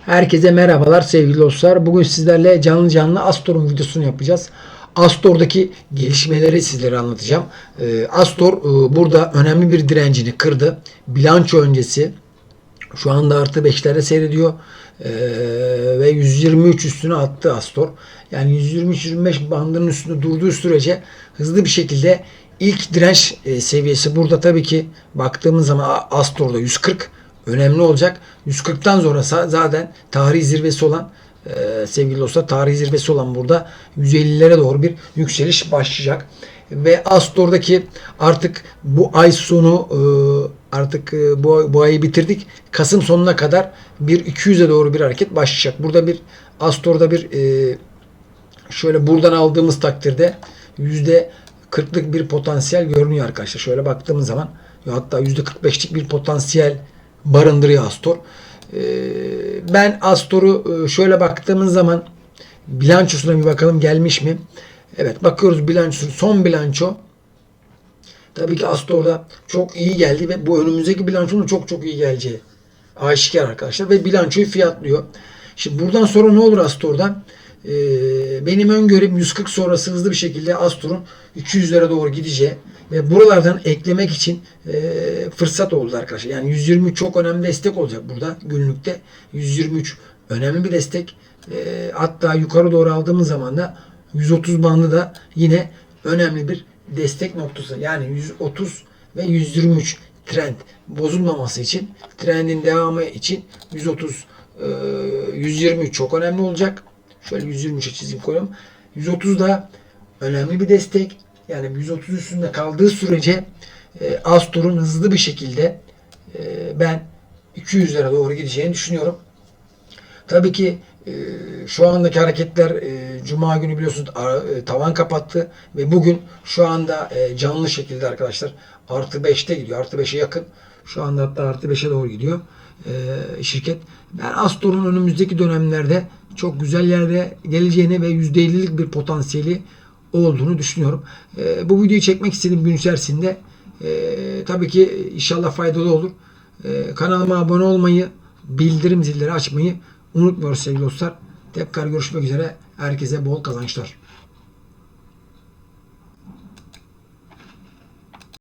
Herkese merhabalar sevgili dostlar. Bugün sizlerle canlı canlı Astor'un videosunu yapacağız. Astor'daki gelişmeleri sizlere anlatacağım. Ee, Astor e, burada önemli bir direncini kırdı. Bilanço öncesi şu anda artı 5'lerde seyrediyor. Ee, ve 123 üstüne attı Astor. Yani 123-125 bandının üstünde durduğu sürece hızlı bir şekilde ilk direnç e, seviyesi burada tabii ki baktığımız zaman Astor'da 140 önemli olacak. 140'tan sonra zaten tarihi zirvesi olan e, sevgili dostlar tarihi zirvesi olan burada 150'lere doğru bir yükseliş başlayacak. Ve Astor'daki artık bu ay sonu e, artık e, bu, bu ayı bitirdik. Kasım sonuna kadar bir 200'e doğru bir hareket başlayacak. Burada bir Astor'da bir e, şöyle buradan aldığımız takdirde yüzde 40'lık bir potansiyel görünüyor arkadaşlar. Şöyle baktığımız zaman hatta yüzde 45'lik bir potansiyel barındırıyor Astor. Ee, ben Astor'u e, şöyle baktığımız zaman bilançosuna bir bakalım gelmiş mi? Evet bakıyoruz bilançosu son bilanço Tabii ki Astor'da çok iyi geldi ve bu önümüzdeki bilançonun çok çok iyi geleceği aşikar arkadaşlar ve bilançoyu fiyatlıyor. Şimdi buradan sonra ne olur Astor'da? Ee, benim öngörüm 140 sonrası hızlı bir şekilde Astor'un 200'lere doğru gideceği ve buralardan eklemek için e, fırsat oldu arkadaşlar. Yani 123 çok önemli destek olacak burada günlükte. 123 önemli bir destek. E, hatta yukarı doğru aldığımız zaman da 130 bandı da yine önemli bir destek noktası. Yani 130 ve 123 trend bozulmaması için, trendin devamı için 130 e, 123 çok önemli olacak. Şöyle 123'e çizim koyalım. 130 da önemli bir destek. Yani 130 üstünde kaldığı sürece e, Astor'un hızlı bir şekilde e, ben 200'lere doğru gideceğini düşünüyorum. Tabii ki e, şu andaki hareketler e, Cuma günü biliyorsunuz a- e, tavan kapattı ve bugün şu anda e, canlı şekilde arkadaşlar artı 5'te gidiyor. Artı 5'e yakın. Şu anda hatta artı 5'e doğru gidiyor e, şirket. Ben Astor'un önümüzdeki dönemlerde çok güzel yerde geleceğini ve %50'lik bir potansiyeli olduğunu düşünüyorum. E, bu videoyu çekmek istediğim gün içerisinde e, tabii ki inşallah faydalı olur. E, kanalıma abone olmayı, bildirim zilleri açmayı unutmuyoruz sevgili dostlar. Tekrar görüşmek üzere. Herkese bol kazançlar.